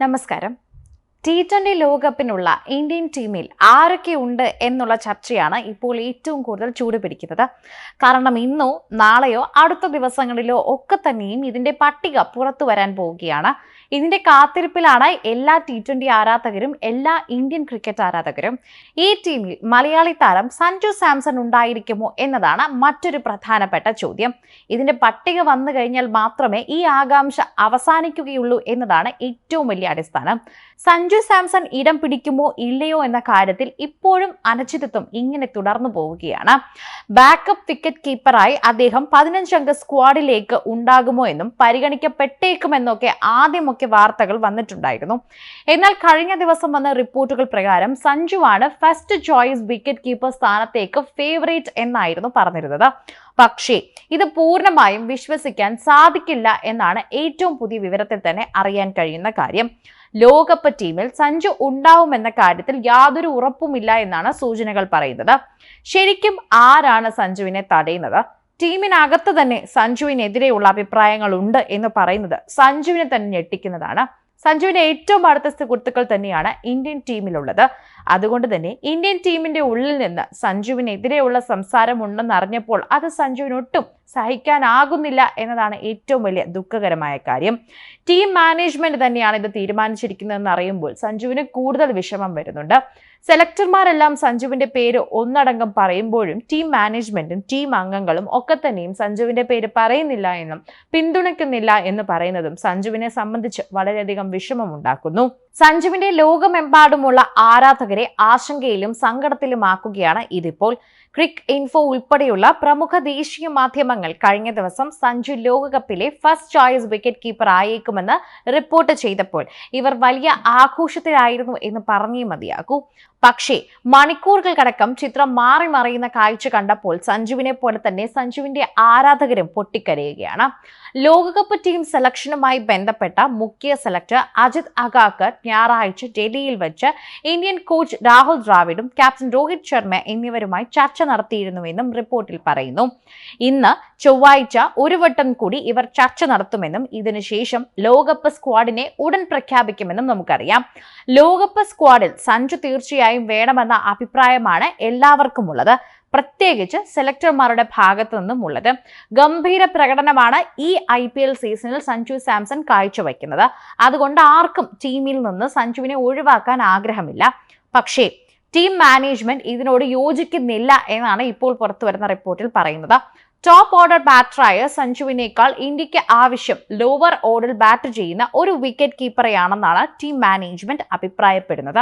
നമസ്കാരം T twenty ലോകകപ്പിനുള്ള Indian ടീമിൽ ആരൊക്കെ ഉണ്ട് എന്നുള്ള ചർച്ചയാണ് ഇപ്പോൾ ഏറ്റവും കൂടുതൽ ചൂട് പിടിക്കുന്നത്. കാരണം ഇന്നോ നാളെയോ അടുത്ത ദിവസങ്ങളിലോ ഒക്കെ തന്നെയും ഇതിന്റെ പട്ടിക പുറത്തു വരാൻ പോവുകയാണ്. ഇതിന്റെ കാത്തിരിപ്പിലാണ് എല്ലാ ടി ട്വന്റി ആരാധകരും എല്ലാ ഇന്ത്യൻ ക്രിക്കറ്റ് ആരാധകരും. ഈ ടീമിൽ മലയാളി താരം സഞ്ജു സാംസൺ ഉണ്ടായിരിക്കുമോ എന്നതാണ് മറ്റൊരു പ്രധാനപ്പെട്ട ചോദ്യം. ഇതിന്റെ പട്ടിക വന്നു കഴിഞ്ഞാൽ മാത്രമേ ഈ ആകാംക്ഷ അവസാനിക്കുകയുള്ളൂ എന്നതാണ് ഏറ്റവും വലിയ അടിസ്ഥാനം. സഞ്ജു സാംസൺ ഇടം പിടിക്കുമോ ഇല്ലയോ എന്ന കാര്യത്തിൽ ഇപ്പോഴും അനിശ്ചിതത്വം ഇങ്ങനെ തുടർന്നു പോവുകയാണ്. ബാക്കപ്പ് വിക്കറ്റ് കീപ്പറായി അദ്ദേഹം പതിനഞ്ചംഗ സ്ക്വാഡിലേക്ക് ഉണ്ടാകുമോ എന്നും പരിഗണിക്കപ്പെട്ടേക്കുമെന്നൊക്കെ ആദ്യമൊക്കെ വാർത്തകൾ വന്നിട്ടുണ്ടായിരുന്നു. എന്നാൽ കഴിഞ്ഞ ദിവസം വന്ന റിപ്പോർട്ടുകൾ പ്രകാരം സഞ്ജുവാണ് ഫസ്റ്റ് ചോയ്സ് വിക്കറ്റ് കീപ്പർ സ്ഥാനത്തേക്ക് ഫേവറേറ്റ് എന്നായിരുന്നു പറഞ്ഞിരുന്നത്. പക്ഷേ ഇത് പൂർണമായും വിശ്വസിക്കാൻ സാധിക്കില്ല എന്നാണ് ഏറ്റവും പുതിയ വിവരത്തിൽ തന്നെ അറിയാൻ കഴിയുന്ന കാര്യം. ലോകകപ്പ് ടീമിൽ സഞ്ജു ഉണ്ടാവുമെന്ന കാര്യത്തിൽ യാതൊരു ഉറപ്പുമില്ല എന്നാണ് സൂചനകൾ പറയുന്നത്. ശരിക്കും ആരാണ് സഞ്ജുവിനെ തടയുന്നത്? ടീമിനകത്ത് തന്നെ സഞ്ജുവിനെതിരെയുള്ള അഭിപ്രായങ്ങൾ ഉണ്ട് എന്ന് പറയുന്നത് സഞ്ജുവിനെ തന്നെ ഞെട്ടിക്കുന്നതാണ്. സഞ്ജുവിന്റെ ഏറ്റവും അടുത്ത സുഹൃത്തുക്കൾ തന്നെയാണ് ഇന്ത്യൻ ടീമിലുള്ളത്. അതുകൊണ്ട് തന്നെ ഇന്ത്യൻ ടീമിന്റെ ഉള്ളിൽ നിന്ന് സഞ്ജുവിനെതിരെയുള്ള സംസാരം ഉണ്ടെന്ന് അറിഞ്ഞപ്പോൾ അത് സഞ്ജുവിനൊട്ടും സഹിക്കാനാകുന്നില്ല എന്നതാണ് ഏറ്റവും വലിയ ദുഃഖകരമായ കാര്യം. ടീം മാനേജ്മെന്റ് തന്നെയാണ് ഇത് തീരുമാനിച്ചിരിക്കുന്നതെന്ന് അറിയുമ്പോൾ സഞ്ജുവിന് കൂടുതൽ വിഷമം വരുന്നുണ്ട്. സെലക്ടർമാരെല്ലാം സഞ്ജുവിന്റെ പേര് ഒന്നടങ്കം പറയുമ്പോഴും ടീം മാനേജ്മെന്റും ടീം അംഗങ്ങളും ഒക്കെ തന്നെയും സഞ്ജുവിന്റെ പേര് പറയുന്നില്ല എന്നും പിന്തുണയ്ക്കുന്നില്ല എന്ന് പറയുന്നതും സഞ്ജുവിനെ സംബന്ധിച്ച് വളരെയധികം വിഷമമുണ്ടാക്കുന്നു. സഞ്ജുവിന്റെ ലോകമെമ്പാടുമുള്ള ആരാധകരെ ആശങ്കയിലും സങ്കടത്തിലുമാക്കുകയാണ് ഇതിപ്പോൾ. ക്രിക്ക് ഇൻഫോ ഉൾപ്പെടെയുള്ള പ്രമുഖ ദേശീയ മാധ്യമങ്ങൾ കഴിഞ്ഞ ദിവസം സഞ്ജു ലോകകപ്പിലെ ഫസ്റ്റ് ചോയ്സ് വിക്കറ്റ് കീപ്പർ ആയേക്കുമെന്ന് റിപ്പോർട്ട് ചെയ്തപ്പോൾ ഇവർ വലിയ ആഘോഷത്തിലായിരുന്നു എന്ന് പറഞ്ഞേ മതിയാകൂ. പക്ഷേ മണിക്കൂറുകൾക്കടക്കം ചിത്രം മാറി മറിയുന്ന കാഴ്ച കണ്ടപ്പോൾ സഞ്ജുവിനെ പോലെ തന്നെ സഞ്ജുവിന്റെ ആരാധകരും പൊട്ടിക്കരയുകയാണ്. ലോകകപ്പ് ടീം സെലക്ഷനുമായി ബന്ധപ്പെട്ട മുഖ്യ സെലക്ടർ അജിത് അഗാക്കർ ഞായറാഴ്ച ഡൽഹിയിൽ വെച്ച് ഇന്ത്യൻ കോച്ച് രാഹുൽ ദ്രാവിഡും ക്യാപ്റ്റൻ രോഹിത് ശർമ്മ എന്നിവരുമായി ചർച്ച നടത്തിയിരുന്നുവെന്നും റിപ്പോർട്ടിൽ പറയുന്നു. ഇന്ന് ചൊവ്വാഴ്ച ഒരു വട്ടം കൂടി ഇവർ ചർച്ച നടത്തുമെന്നും ഇതിനുശേഷം ലോകകപ്പ് സ്ക്വാഡിനെ ഉടൻ പ്രഖ്യാപിക്കുമെന്നും നമുക്കറിയാം. ലോകകപ്പ് സ്ക്വാഡിൽ സഞ്ജു തീർച്ചയായും വേണമെന്ന അഭിപ്രായമാണ് എല്ലാവർക്കും ഉള്ളത് പ്രത്യേകിച്ച് സെലക്ടർമാരുടെ ഭാഗത്തു നിന്നും ഉള്ളത് ഗംഭീര പ്രകടനമാണ് ഈ ഐ പി എൽ സീസണിൽ സഞ്ജു സാംസൺ കാഴ്ചവെക്കുന്നത്. അതുകൊണ്ട് ആർക്കും ടീമിൽ നിന്ന് സഞ്ജുവിനെ ഒഴിവാക്കാൻ ആഗ്രഹമില്ല. പക്ഷേ ടീം മാനേജ്മെന്റ് ഇതിനോട് യോജിക്കുന്നില്ല എന്നാണ് ഇപ്പോൾ പുറത്തു വരുന്ന റിപ്പോർട്ടിൽ പറയുന്നത്. ടോപ്പ് ഓർഡർ ബാറ്ററായ സഞ്ജുവിനേക്കാൾ ഇന്ത്യയ്ക്ക് ആവശ്യം ലോവർ ഓർഡറിൽ ബാറ്റ് ചെയ്യുന്ന ഒരു വിക്കറ്റ് കീപ്പറെയാണെന്നാണ് ടീം മാനേജ്മെന്റ് അഭിപ്രായപ്പെടുന്നത്.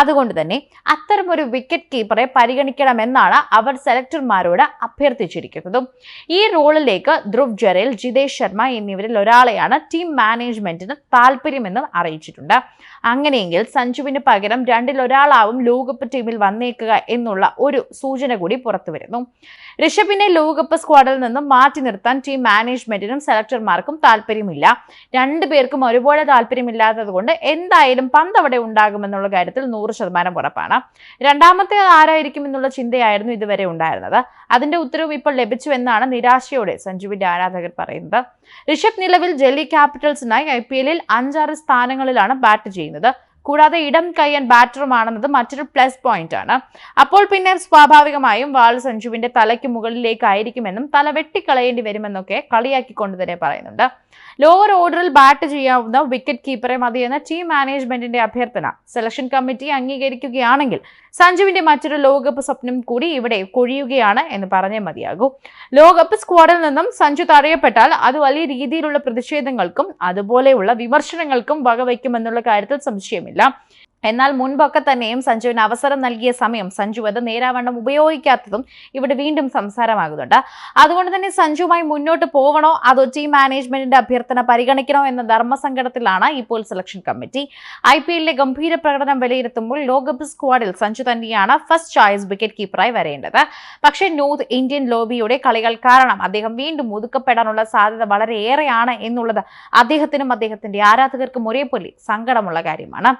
അതുകൊണ്ട് തന്നെ അത്തരം ഒരു വിക്കറ്റ് കീപ്പറെ പരിഗണിക്കണമെന്നാണ് അവർ സെലക്ടർമാരോട് അഭ്യർത്ഥിച്ചിരിക്കുന്നത്. ഈ റോളിലേക്ക് ധ്രുവ് ജറേൽ ജിതേഷ് ശർമ്മ എന്നിവരിൽ ഒരാളെയാണ് ടീം മാനേജ്മെന്റിന് താല്പര്യമെന്നും അറിയിച്ചിട്ടുണ്ട്. അങ്ങനെയെങ്കിൽ സഞ്ജുവിന് പകരം രണ്ടിൽ ഒരാളാവും ലോകകപ്പ് ടീമിൽ വന്നേക്കുക എന്നുള്ള ഒരു സൂചന കൂടി പുറത്തുവരുന്നു. ഋഷഭിനെ ലോകകപ്പ് സ്ക്വാഡിൽ നിന്നും മാറ്റി നിർത്താൻ ടീം മാനേജ്മെന്റിനും സെലക്ടർമാർക്കും താല്പര്യമില്ല. രണ്ടുപേർക്കും ഒരുപോലെ താല്പര്യമില്ലാത്തത് കൊണ്ട് എന്തായാലും പന്ത് അവിടെ ഉണ്ടാകുമെന്നുള്ള കാര്യത്തിൽ നൂറ് ശതമാനം ഉറപ്പാണ്. രണ്ടാമത്തെ ആരായിരിക്കും എന്നുള്ള ചിന്തയായിരുന്നു ഇതുവരെ ഉണ്ടായിരുന്നത്. അതിന്റെ ഉത്തരവ് ഇപ്പോൾ ലഭിച്ചു എന്നാണ് നിരാശയോടെ സഞ്ജുവിന്റെ ആരാധകർ പറയുന്നത്. ഋഷഭ് നിലവിൽ ഡൽഹി ക്യാപിറ്റൽസിനായി ഐ പി എല്ലിൽ അഞ്ചാറ് സ്ഥാനങ്ങളിലാണ് ബാറ്റ് ചെയ്യുന്നത്. കൂടാതെ ഇടം കയ്യൻ ബാറ്ററുമാണെന്നത് മറ്റൊരു പ്ലസ് പോയിന്റ് ആണ്. അപ്പോൾ പിന്നെ സ്വാഭാവികമായും വാൾ സഞ്ജുവിന്റെ തലയ്ക്ക് മുകളിലേക്കായിരിക്കുമെന്നും തല വെട്ടിക്കളയേണ്ടി വരുമെന്നൊക്കെ കളിയാക്കിക്കൊണ്ട് തന്നെ പറയുന്നുണ്ട്. ലോവർ ഓർഡറിൽ ബാറ്റ് ചെയ്യാവുന്ന വിക്കറ്റ് കീപ്പറെ മതിയെന്ന ടീം മാനേജ്മെന്റിന്റെ അഭ്യർത്ഥന സെലക്ഷൻ കമ്മിറ്റി അംഗീകരിക്കുകയാണെങ്കിൽ സഞ്ജുവിന്റെ മറ്റൊരു ലോകകപ്പ് സ്വപ്നം കൂടി ഇവിടെ കൊഴിയുകയാണ് എന്ന് പറഞ്ഞേ മതിയാകൂ. ലോകകപ്പ് സ്ക്വാഡിൽ നിന്നും സഞ്ജു തടയപ്പെട്ടാൽ അത് വലിയ രീതിയിലുള്ള പ്രതിഷേധങ്ങൾക്കും അതുപോലെയുള്ള വിമർശനങ്ങൾക്കും വകവയ്ക്കുമെന്നുള്ള കാര്യത്തിൽ സംശയമില്ല. എന്നാൽ മുൻപൊക്കെ തന്നെയും സഞ്ജുവിന് അവസരം നൽകിയ സമയം സഞ്ജു അത് നേരാവണ്ണം ഉപയോഗിക്കാത്തതും ഇവിടെ വീണ്ടും സംസാരമാകുന്നുണ്ട്. അതുകൊണ്ട് തന്നെ സഞ്ജുവുമായി മുന്നോട്ട് പോകണോ? അതോ ടീം മാനേജ്മെന്റിന്റെ അഭ്യർത്ഥന പരിഗണിക്കണോ എന്ന ധർമ്മസങ്കടത്തിലാണ് ഇപ്പോൾ സെലക്ഷൻ കമ്മിറ്റി ഐ പി എല്ലിലെ ഗംഭീര പ്രകടനം വിലയിരുത്തുമ്പോൾ ലോകകപ്പ് സ്ക്വാഡിൽ സഞ്ജു തന്നെയാണ് ഫസ്റ്റ് ചോയ്സ് വിക്കറ്റ് കീപ്പറായി വരേണ്ടത്. പക്ഷേ നോർത്ത് ഇന്ത്യൻ ലോബിയുടെ കളികൾ കാരണം അദ്ദേഹം വീണ്ടും ഒതുക്കപ്പെടാനുള്ള സാധ്യത വളരെയേറെയാണ് എന്നുള്ളത് അദ്ദേഹത്തിനും അദ്ദേഹത്തിന്റെ ആരാധകർക്കും ഒരേപോലെ സങ്കടമുള്ള കാര്യമാണ്.